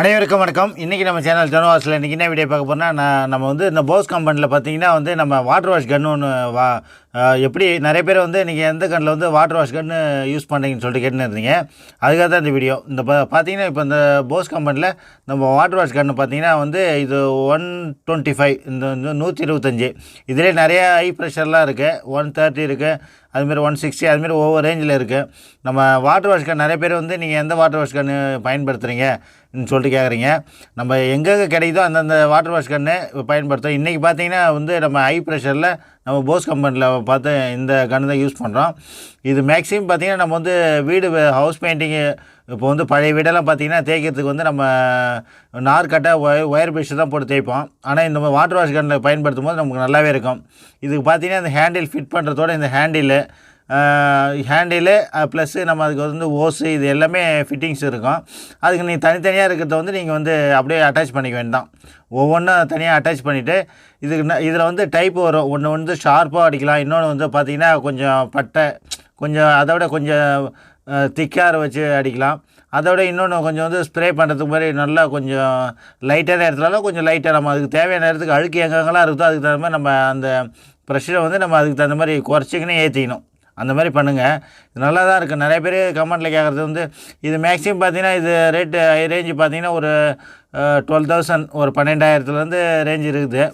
அனைவருக்கும் வணக்கம். இன்றைக்கி நம்ம சேனல் ஜனவாஸில் இன்றைக்கி என்ன வீடியோ பார்க்க போகிறோம்னா நான் நம்ம வந்து இந்த போஸ் கம்பெனியில் பார்த்தீங்கன்னா வந்து நம்ம வாட்டர் வாஷ் கன் ஒன்று வா எப்படி நிறைய பேர் வந்து நீங்கள் எந்த கண்ணில் வந்து வாட்டர் வாஷ் கன்று யூஸ் பண்ணுறீங்கன்னு சொல்லிட்டு கேட்டுன்னு இருந்தீங்க. அதுக்காக தான் இந்த வீடியோ இந்த ப பார்த்தீங்கன்னா இப்போ இந்த போஸ் கம்பெனியில் நம்ம வாட்டர் வாஷ் கன்று பார்த்தீங்கன்னா வந்து இது ஒன் டுவெண்ட்டி ஃபைவ் இந்த நூற்றி இருபத்தஞ்சி. இதிலே நிறைய ஹை ப்ரெஷர்லாம் இருக்குது ஒன் தேர்ட்டி இருக்குது அதுமாரி ஒன் சிக்ஸ்டி அதுமாரி ஒவ்வொரு ரேஞ்சில் இருக்குது நம்ம வாட்டர் வாஷ் கன் நிறைய பேர் வந்து நீங்கள் எந்த வாட்டர் வாஷ் கன்று பயன்படுத்துகிறீங்கன்னு சொல்லிட்டு கேட்குறீங்க நம்ம எங்கெங்கே கிடைக்குதோ அந்தந்த வாட்டர் வாஷ் கன்று பயன்படுத்தும் இன்றைக்கி பார்த்தீங்கன்னா வந்து நம்ம ஹை ப்ரெஷரில் நம்ம போஸ் கம்பெனியில் பார்த்து இந்த கன்று தான் யூஸ் பண்ணுறோம் இது மேக்ஸிமம் பார்த்திங்கன்னா நம்ம வந்து வீடு ஹவுஸ் பெயிண்டிங்கு இப்போ வந்து பழைய வீடெல்லாம் பார்த்திங்கன்னா தேய்க்கிறதுக்கு வந்து நம்ம நார்க்கட்டை ஒய ஒயர் ப்ரஷ் தான் போட்டு தேய்ப்போம். ஆனால் இந்த வாட்டர் வாஷ் கன்னில் பயன்படுத்தும் போது நமக்கு நல்லாவே இருக்கும். இதுக்கு பார்த்தீங்கன்னா இந்த ஹேண்டில் ஃபிட் பண்ணுறதோட இந்த ஹேண்டிலு ஹேண்டிலு ப்ளஸ்ஸு நம்ம அதுக்கு வந்து ஓஸு இது எல்லாமே ஃபிட்டிங்ஸ் இருக்கும். அதுக்கு நீங்கள் தனித்தனியாக இருக்கிறத வந்து நீங்கள் வந்து அப்படியே அட்டாச் பண்ணிக்க வேண்டாம் ஒவ்வொன்றும் தனியாக அட்டாச் பண்ணிவிட்டு இதுக்கு இதில் வந்து டைப் வரும். ஒன்று வந்து ஷார்ப்பாக அடிக்கலாம். இன்னொன்று வந்து பார்த்திங்கன்னா கொஞ்சம் பட்டை கொஞ்சம் அதை விட கொஞ்சம் திக்கார வச்சு அடிக்கலாம். அதோட இன்னொன்று கொஞ்சம் வந்து ஸ்ப்ரே பண்ணுறதுக்கு மாதிரி நல்லா கொஞ்சம் லைட்டான இடத்துலலாம் கொஞ்சம் லைட்டாக நம்ம அதுக்கு தேவையான நேரத்துக்கு அழுக்கு எங்கெங்கெல்லாம் இருக்குதோ அதுக்கு தகுந்த மாதிரி நம்ம அந்த ப்ரெஷரை வந்து நம்ம அதுக்கு தகுந்த மாதிரி குறைச்சிக்கினே ஏற்றிக்கணும் அந்த மாதிரி பண்ணுங்கள் இது நல்லா தான் இருக்குது நிறைய பேர் கமெண்ட்டில் கேட்குறது வந்து இது மேக்ஸிமம் பார்த்தீங்கன்னா இது ரேட்டு ரேஞ்சு பார்த்தீங்கன்னா ஒரு டுவெல் தௌசண்ட் ஒரு பன்னெண்டாயிரத்துலேருந்து ரேஞ்ச் இருக்குது.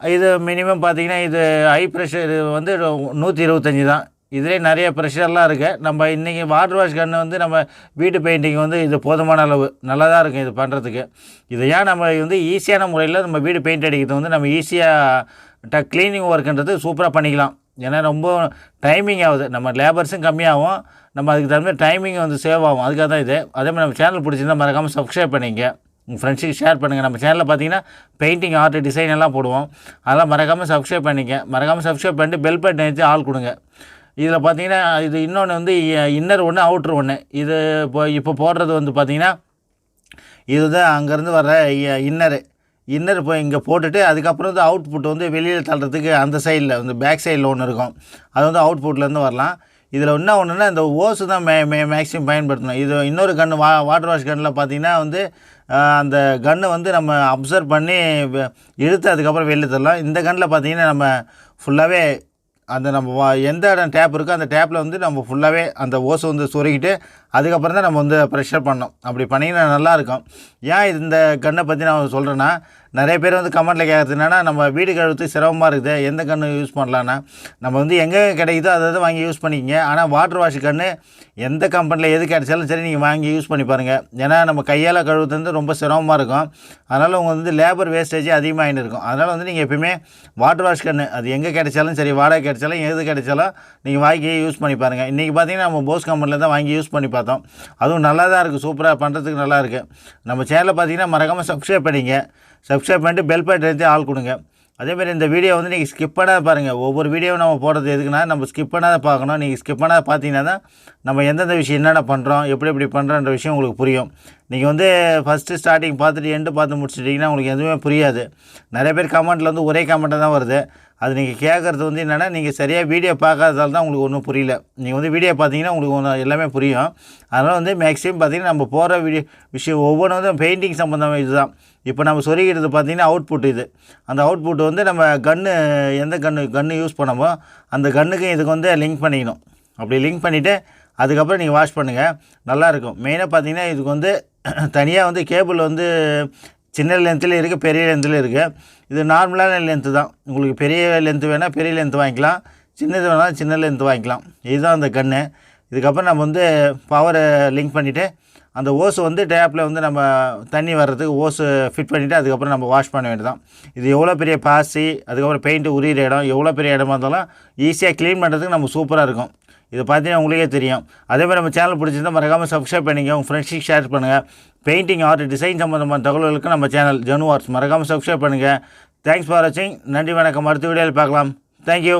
இது மினிமம் பார்த்தீங்கன்னா இது ஹை ப்ரெஷர் இது வந்து நூற்றி இருபத்தஞ்சி தான் இதிலே நிறைய ப்ரெஷர்லாம் இருக்குது நம்ம இன்றைக்கி வாட்டர் வாஷ் கன்று வந்து நம்ம வீட்டு பெயிண்டிங் வந்து இது போதுமான அளவு நல்லா தான் இருக்கும் இது பண்ணுறதுக்கு இதை ஏன் நம்ம வந்து ஈஸியான முறையில் நம்ம வீடு பெயிண்ட் அடிக்கிறது வந்து நம்ம ஈஸியாக ட க்ளீனிங் ஒர்க்குன்றது சூப்பராக பண்ணிக்கலாம். ஏன்னா ரொம்ப டைமிங் ஆகுது. நம்ம லேபர்ஸும் கம்மியாகும். நம்ம அதுக்கு தகுந்த மாதிரி டைமிங் வந்து சேவ் ஆகும். அதுக்காக தான் இது. அதே மாதிரி நம்ம சேனல் பிடிச்சிருந்தா மறக்காமல் சப்ஸ்கிரைப் பண்ணிங்க உங்கள் ஃப்ரெண்ட்ஸுக்கு ஷேர் பண்ணுங்கள் நம்ம சேனலில் பார்த்தீங்கன்னா பெயிண்டிங் ஆர்ட் டிசைன் எல்லாம் போடுவோம். அதெல்லாம் மறக்காமல் சப்ஸ்கிரைப் பண்ணிக்க மறக்காமல் சப்ஸ்கிரைப் பண்ணிட்டு பெல் பட்டன் எடுத்து ஆள் கொடுங்க. இதில் பார்த்தீங்கன்னா இது இன்னொன்று வந்து இன்னர் ஒன்று அவுட்ரு ஒன்று இது இப்போ இப்போ போடுறது வந்து பார்த்திங்கன்னா இதுதான் அங்கேருந்து வர்ற இன்னரு. இன்னர் இப்போ இங்கே போட்டுட்டு அதுக்கப்புறம் வந்து அவுட் புட் வந்து வெளியில் தள்ளுறதுக்கு அந்த சைடில் வந்து பேக் சைடில் ஒன்று இருக்கும். அது வந்து அவுட் புட்லேருந்து வரலாம். இதில் என்ன ஒன்றுனா இந்த ஓஸு தான் மே மே மேக்ஸிமம் பயன்படுத்தணும். இது இன்னொரு கன்று வா வாட்டர் வாஷ் கன்னில் பார்த்தீங்கன்னா வந்து அந்த கன்னு வந்து நம்ம அப்சர்வ் பண்ணி இழுத்து அதுக்கப்புறம் வெளியே தரலாம். இந்த கன்னில் பார்த்தீங்கன்னா நம்ம ஃபுல்லாகவே அந்த நம்ம வா எந்த இடம் டேப் இருக்கோ அந்த டேப்பில் வந்து நம்ம ஃபுல்லாகவே அந்த ஓசை வந்து சொருகிட்டு அதுக்கப்புறம் தான் நம்ம வந்து ப்ரெஷர் பண்ணோம் அப்படி பண்ணிங்கன்னா நல்லாயிருக்கும் ஏன் இந்த கண்ணை பற்றி நான் சொல்கிறேன்னா நிறைய பேர் வந்து கமெண்ட்டில் கேட்குறது என்னென்னா நம்ம வீடு கழுவுறதுக்கு சிரமமாக இருக்குது எந்த கன்று யூஸ் பண்ணலான்னா நம்ம வந்து எங்கே கிடைக்குதோ அதை அதை வாங்கி யூஸ் பண்ணிக்கங்க. ஆனால் வாட்டர் வாஷ் கன்று எந்த கம்பெனியில் எது கிடைச்சாலும் சரி நீங்கள் வாங்கி யூஸ் பண்ணி பாருங்கள் ஏன்னா நம்ம கையால் கழுவுறது வந்து ரொம்ப சிரமமாக இருக்கும். அதனால் உங்கள் வந்து லேபர் வேஸ்டேஜ் அதிகமாகின்னு இருக்கும். அதனால் வந்து நீங்கள் எப்பயுமே வாட்டர் வாஷ் கன்று அது எங்கே கிடைச்சாலும் சரி வாடகை கிடைச்சாலும் எது கிடைச்சாலும் நீங்கள் வாங்கி யூஸ் பண்ணி பாருங்கள் இன்றைக்கி பார்த்தீங்கன்னா நம்ம போஸ் கம்பெனியில் தான் வாங்கி யூஸ் பண்ணி பார்த்தோம். அதுவும் நல்லா தான் இருக்குது சூப்பராக பண்ணுறதுக்கு நல்லா இருக்குது நம்ம சேனலில் பார்த்தீங்கன்னா மறக்காமல் சப்ஸ்கிரைப் பண்ணிங்க சப்ஸ்கிரைப் பண்ணிட்டு பெல் பட்டன் எடுத்து ஆள் கொடுங்க. அதேமாதிரி இந்த வீடியோ வந்து நீங்கள் ஸ்கிப் பண்ணாத பாருங்கள் ஒவ்வொரு வீடியோவும் நம்ம போடுறது எதுக்குன்னா நம்ம ஸ்கிப் பண்ணாத பார்க்கணும். நீங்கள் ஸ்கிப் பண்ணாத பார்த்தீங்கன்னா தான் நம்ம எந்தெந்த விஷயம் என்னென்ன பண்ணுறோம் எப்படி எப்படி பண்ணுறோன்ற விஷயம் உங்களுக்கு புரியும். நீங்கள் வந்து ஃபஸ்ட்டு ஸ்டார்டிங் பார்த்துட்டு எண்டு பார்த்து முடிச்சிட்டிங்கன்னா உங்களுக்கு எதுவுமே புரியாது. நிறைய பேர் கமெண்ட்டில் வந்து ஒரே கமெண்ட்டாக தான் வருது. அது நீங்கள் கேட்குறது வந்து என்னென்னா நீங்கள் சரியாக வீடியோ பார்க்காததால தான் உங்களுக்கு ஒன்றும் புரியல. நீங்கள் வந்து வீடியோ பார்த்தீங்கன்னா உங்களுக்கு ஒன்று எல்லாமே புரியும். அதனால் வந்து மேக்ஸிமம் பார்த்தீங்கன்னா நம்ம போகிற வீடியோ விஷயம் ஒவ்வொன்றும் வந்து பெயிண்டிங் சம்மந்தமாக இதுதான். இப்போ நம்ம சொருகிறது பார்த்தீங்கன்னா அவுட்புட் இது. அந்த அவுட்புட் வந்து நம்ம கன்று எந்த கன்று கன்று யூஸ் பண்ணமோ அந்த கன்னுக்கும் இதுக்கு வந்து லிங்க் பண்ணிக்கணும். அப்படி லிங்க் பண்ணிவிட்டு அதுக்கப்புறம் நீங்கள் வாஷ் பண்ணுங்கள் நல்லாயிருக்கும். மெயினாக பார்த்தீங்கன்னா இதுக்கு வந்து தனியாக வந்து கேபிள் வந்து சின்ன லென்த்தில் இருக்குது பெரிய லென்த்தில் இருக்குது இது நார்மலான லென்த்து தான். உங்களுக்கு பெரிய லென்த்து வேணால் பெரிய லென்த்து வாங்கிக்கலாம். சின்னது வேணால் சின்ன லென்த்து வாங்கிக்கலாம். இதுதான் அந்த கன்று இதுக்கப்புறம் நம்ம வந்து பவரை லிங்க் பண்ணிவிட்டு அந்த ஓஸு வந்து டேப்பில் வந்து நம்ம தண்ணி வர்றதுக்கு ஓஸு ஃபிட் பண்ணிவிட்டு அதுக்கப்புறம் நம்ம வாஷ் பண்ண வேண்டியதான் இது எவ்வளோ பெரிய பாசி அதுக்கப்புறம் பெயிண்ட்டு உரியிற இடம் எவ்வளோ பெரிய இடமா இருந்தாலும் ஈஸியாக க்ளீன் பண்ணுறதுக்கு நம்ம சூப்பராக இருக்கும். இதை பார்த்தீங்கன்னா உங்களுக்கே தெரியும். அதே மாதிரி நம்ம சேனல் பிடிச்சிருந்தால் மறக்காமல் சப்ஸ்கிரைப் பண்ணிங்க உங்கள் ஃப்ரெண்ட்ஸுக்கு ஷேர் பண்ணுங்கள் பெயிண்டிங் ஆர்ட் டிசைன் சம்மந்தமான தகவல்களுக்கு நம்ம சேனல் ஜனு ஆர்ட்ஸ் மறக்காமல் சப்ஸ்கிரைப் பண்ணுங்கள் தேங்க்ஸ் ஃபார் வாட்சிங் நன்றி வணக்கம். அடுத்த வீடியோவில் பார்க்கலாம். தேங்க்யூ